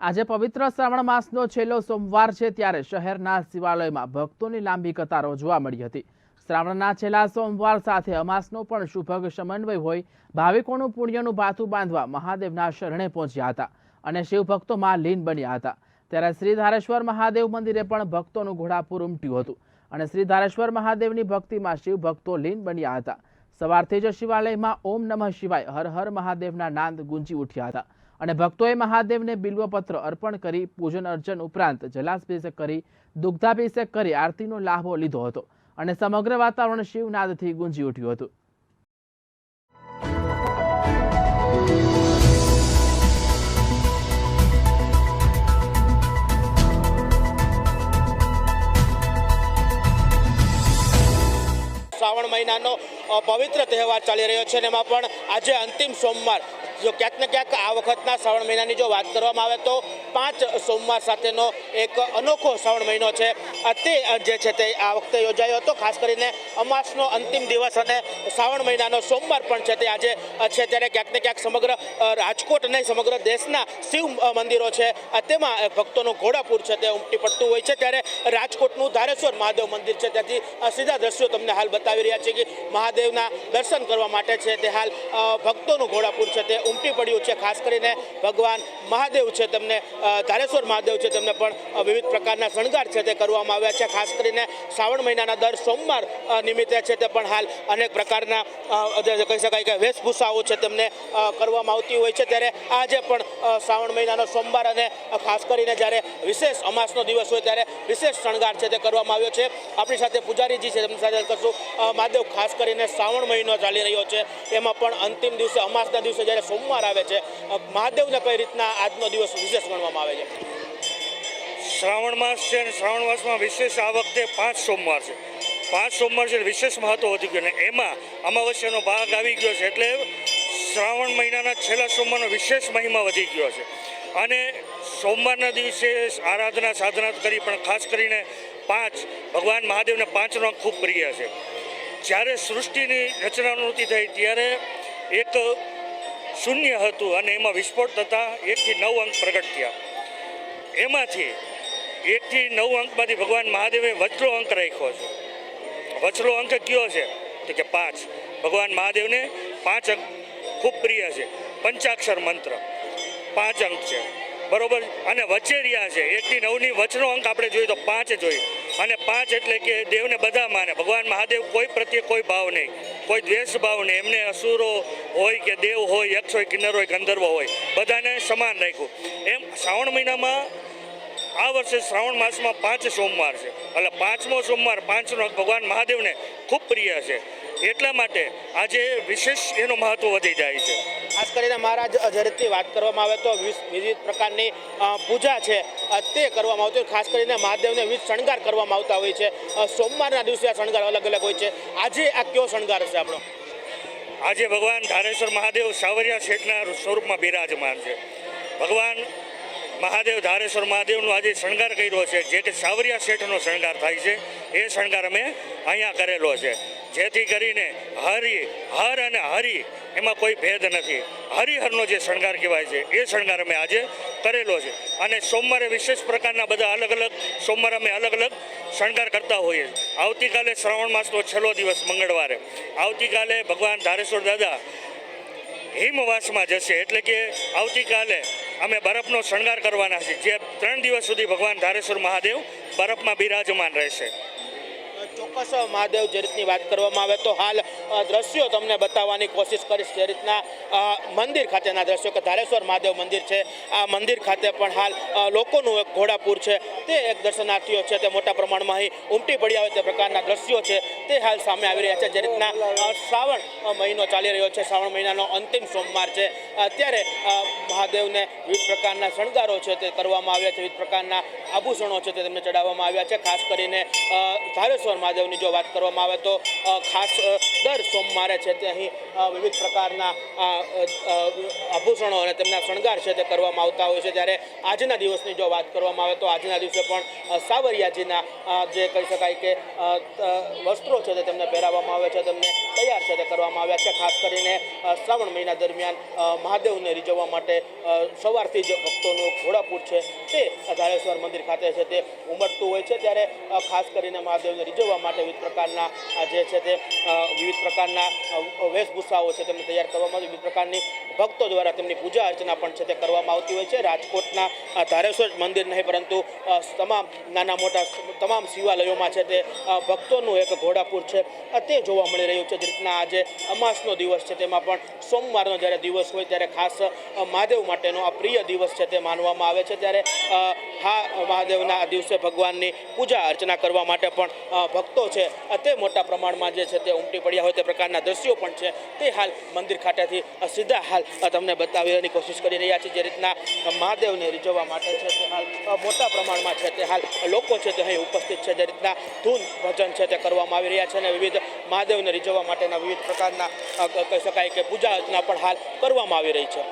આજે પવિત્ર શ્રાવણ માસનો છેલ્લો સોમવાર છે ત્યારે શહેરના શિવાલયમાં ભક્તોની લાંબી કતારો જોવા મળી હતી. શ્રાવણના છેલ્લા સોમવાર સાથે અમાસનો પણ શુભગ સમન્વય હોય ભાવિકોનું પુણ્યનું ભાથું બાંધવા મહાદેવના શરણે પહોંચ્યા હતા અને શિવભક્તોમાં લીન બન્યા હતા. ત્યારે શ્રી ધારેશ્વર મહાદેવ મંદિરે પણ ભક્તોનું ઘોડાપુર ઉમટ્યું હતું અને શ્રી ધારેશ્વર મહાદેવની ભક્તિમાં શિવ ભક્તો લીન બન્યા હતા. સવારથી જ શિવાલયમાં ઓમ નમઃ શિવાય હર હર મહાદેવના નાંદ ગુંજી ઉઠ્યા હતા. અને ભક્તોએ મહાદેવને બિલ્વપત્ર અર્પણ કરી પૂજન અર્ચન ઉપરાંત જલાભિષેક કરી, દુગ્ધાભિષેક કરી આરતીનો લાભો લીધો હતો અને સમગ્ર વાતાવરણ શિવનાદથી ગુંજી ઉઠ્યું હતું. શ્રાવણ મહિનાનો પવિત્ર તહેવાર ચાલી રહ્યો છે એમાં પણ આજે અંતિમ સોમવાર, જો ક્યાંક ને ક્યાંક આ વખતના શ્રાવણ મહિનાની જો વાત કરવામાં આવે તો પાંચ સોમવાર સાથેનો એક અનોખો શ્રાવણ મહિનો છે. તે જે છે તે આ વખતે યોજાયો હતો, ખાસ કરીને અમાસનો અંતિમ દિવસ અને શ્રાવણ મહિનાનો સોમવાર પણ છે તે આજે છે. ત્યારે ક્યાંક ને ક્યાંક સમગ્ર રાજકોટ નહીં, સમગ્ર દેશના શિવ મંદિરો છે. તેમાં ભક્તોનું ઘોડાપુર છે તે ઉમટી પડતું હોય છે. ત્યારે રાજકોટનું ધારેશ્વર મહાદેવ મંદિર છે. ત્યાંથી સીધા દ્રશ્યો તમને હાલ બતાવી રહ્યા છે કે મહાદેવના દર્શન કરવા માટે છે તે હાલ ભક્તોનું ઘોડાપુર છે તે ઉમટી પડ્યું છે. ખાસ કરીને ભગવાન મહાદેવ છે તેમને ધારેશ્વર મહાદેવ છે તેમને પણ વિવિધ પ્રકારના શણગાર છે તે કરવામાં આવ્યા છે. ખાસ કરીને શ્રાવણ મહિનાના દર સોમવાર નિમિત્તે છે તે પણ હાલ અનેક પ્રકારના કહી શકાય કે વેશભૂષાઓ છે તેમને કરવામાં આવતી હોય છે. ત્યારે આજે પણ શ્રાવણ મહિનાનો સોમવાર અને ખાસ કરીને જ્યારે વિશેષ અમાસનો દિવસ હોય ત્યારે વિશેષ શણગાર છે તે કરવામાં આવ્યો છે. આપણી સાથે પૂજારીજી છે, તેમની સાથે કરશું મહાદેવ ખાસ કરીને શ્રાવણ મહિનો ચાલી રહ્યો છે. એમાં પણ અંતિમ દિવસે, અમાસના દિવસે જ્યારે સોમવાર આવે છે મહાદેવને કઈ રીતના આજનો દિવસ વિશેષ ગણવામાં આવે છે? શ્રાવણ માસ છે અને શ્રાવણ માસમાં વિશેષ આ વખતે પાંચ સોમવાર છે. પાંચ સોમવાર છે વિશેષ મહત્વ વધી ગયું. અને એમાં અમાવસ્યાનો ભાગ આવી ગયો છે એટલે શ્રાવણ મહિનાના છેલ્લા સોમવારનો વિશેષ મહિમા વધી ગયો છે. અને સોમવારના દિવસે આરાધના, સાધના કરી, પણ ખાસ કરીને પાંચ, ભગવાન મહાદેવને પાંચનો ખૂબ પ્રિય છે. જ્યારે સૃષ્ટિની રચના નહોતી થઈ ત્યારે એક શૂન્ય હતું અને એમાં વિસ્ફોટ થતાં એકથી નવ અંક પ્રગટ થયા. એમાંથી એકથી નવ અંકમાંથી ભગવાન મહાદેવે વચલો અંક રાખ્યો છે. વચલો અંક કયો છે? તો કે પાંચ. ભગવાન મહાદેવને પાંચ અંક ખૂબ પ્રિય છે. પંચાક્ષર મંત્ર. પાંચ અંક છે. બરોબર? અને વચ્ચે રહ્યા છે. એકથી નવની વચનો અંક આપણે જોઈએ તો પાંચ જોઈએ અને પાંચ એટલે કે દેવને બધા માને. ભગવાન મહાદેવ કોઈ પ્રત્યે કોઈ ભાવ નહીં. કોઈ દ્વેષભાવ નહીં એમને અસુરો હોય કે દેવ હોય, યક્ષ હોય, કિન્નર હોય, ગંધર્વ હોય, બધાને સમાન રાખ્યું. એમ શ્રાવણ મહિનામાં આ વર્ષે શ્રાવણ માસમાં પાંચ સોમવાર છે. એટલે પાંચમો સોમવાર પાંચનો ભગવાન મહાદેવને ખૂબ પ્રિય છે. એટલા માટે આજે વિશેષ એનું મહત્વ વધી જાય છે. ખાસ કરીને મહારાજ રીતની વાત કરવામાં આવે તો વિવિધ પ્રકારની પૂજા છે તે કરવામાં આવતી હોય. ખાસ કરીને મહાદેવને વિવિધ શણગાર કરવામાં આવતા હોય છે. સોમવારના દિવસે આ શણગાર અલગ અલગ હોય છે. આજે આ કયો શણગાર છે આપણો? આજે ભગવાન ધારેશ્વર મહાદેવ સાવરિયા શેઠના સ્વરૂપમાં બિરાજમાન છે. ભગવાન મહાદેવ ધારેશ્વર મહાદેવનો આજે શણગાર કર્યો છે. જે કે સાવરિયા શેઠનો શણગાર થાય છે. એ શણગાર અમે અહીંયા કરેલો છે. જેથી કરીને હરિ, હર અને હરિ એમાં કોઈ ભેદ નથી. હરિહરનો જે શણગાર કહેવાય છે, એ શણગાર અમે આજે કરેલો છે. અને સોમવારે વિશેષ પ્રકારના બધા અલગ અલગ, સોમવારે અમે અલગ અલગ શણગાર કરતા હોઈએ આવતીકાલે શ્રાવણ માસનો છેલ્લો દિવસ મંગળવારે. આવતીકાલે ભગવાન ધારેશ્વર દાદા હિમવાસમાં જશે. એટલે કે આવતીકાલે અમે બરફનો શણગાર કરવાના છે જે ત્રણ દિવસ સુધી ભગવાન ધારેશ્વર મહાદેવ બરફમાં બિરાજમાન રહેશે. ચોક્કસ મહાદેવ, જે રીતની વાત કરવામાં આવે તો હાલ દ્રશ્યો તમને બતાવવાની કોશિશ કરીશ જે રીતના મંદિર ખાતેના દ્રશ્યો કે ધારેશ્વર મહાદેવ મંદિર છે. આ મંદિર ખાતે પણ હાલ લોકોનું એક ઘોડાપુર છે. તે એક દર્શનાર્થીઓ છે, તે મોટા પ્રમાણમાં અહીં ઉમટી પડ્યા હોય તે પ્રકારના દ્રશ્યો છે. તે હાલ સામે આવી રહ્યા છે. જે રીતના શ્રાવણ મહિનો ચાલી રહ્યો છે. શ્રાવણ મહિનાનો અંતિમ સોમવાર છે. અત્યારે મહાદેવને વિવિધ પ્રકારના શણગારો છે તે કરવામાં આવ્યા છે. વિવિધ પ્રકારના આભૂષણો છે તે તેમને ચડાવવામાં આવ્યા છે. ખાસ કરીને ધારેશ્વર મહાદેવની જો વાત કરવામાં આવે તો ખાસ દર સોમવારે છે તે અહીં વિવિધ પ્રકારના આભૂષણો અને તેમના શણગાર છે તે કરવામાં આવતા હોય છે. જ્યારે આજના દિવસની જો વાત કરવામાં આવે તો, આજના દિવસે પણ સાવરિયાજીના જે કહી શકાય કે વસ્ત્રો છે તે તેમને પહેરાવવામાં આવે છે, તેમને તૈયાર છે તે કરવામાં આવ્યા છે. ખાસ કરીને શ્રાવણ મહિના દરમિયાન મહાદેવને રીઝવવા માટે સવારથી જ ભક્તોનું ઘોડાપૂર છે તે ધારેશ્વર મંદિર ખાતે છે તે ઉમટતું હોય છે. ત્યારે ખાસ કરીને મહાદેવને રીઝવવા માટે વિવિધ પ્રકારના જે છે તે વિવિધ પ્રકારના વેશભૂષાઓ છે તેમને તૈયાર કરવામાં વિવિધ પ્રકારની ભક્તો દ્વારા તેમની પૂજા અર્ચના પણ છે તે કરવામાં આવતી હોય છે. રાજકોટના ધારેશ્વર મંદિર નહીં, પરંતુ તમામ નાના મોટા તમામ શિવાલયોમાં છે તે ભક્તોનું એક ઘોડાપુર છે. તે જોવા મળી રહ્યું છે. જે રીતના આજે અમાસનો દિવસ છે તેમાં પણ સોમવારનો જ્યારે દિવસ હોય ત્યારે ખાસ મહાદેવ માટેનો આ પ્રિય દિવસ છે તે માનવામાં આવે છે. ત્યારે હા, મહાદેવના દિવસે ભગવાનની પૂજા અર્ચના કરવા માટે પણ ભક્તો છે. તે મોટા પ્રમાણમાં જે છે તે ઉમટી પડ્યા હોય તે પ્રકારના દ્રશ્યો પણ છે. તે હાલ મંદિર ખાતેથી સીધા હાલ તમને બતાવવાની કોશિશ કરી રહ્યા છે જે રીતના મહાદેવને રીઝવવા માટે છે તે હાલ મોટા પ્રમાણમાં છે તે હાલ લોકો છે તે અહીં ઉપસ્થિત છે જે રીતના ધૂન ભજન છે તે કરવામાં આવી રહ્યા છે અને વિવિધ મહાદેવને રીઝવવા માટેના વિવિધ પ્રકારના કહી શકાય કે પૂજા અર્ચના પણ હાલ કરવામાં આવી રહી છે.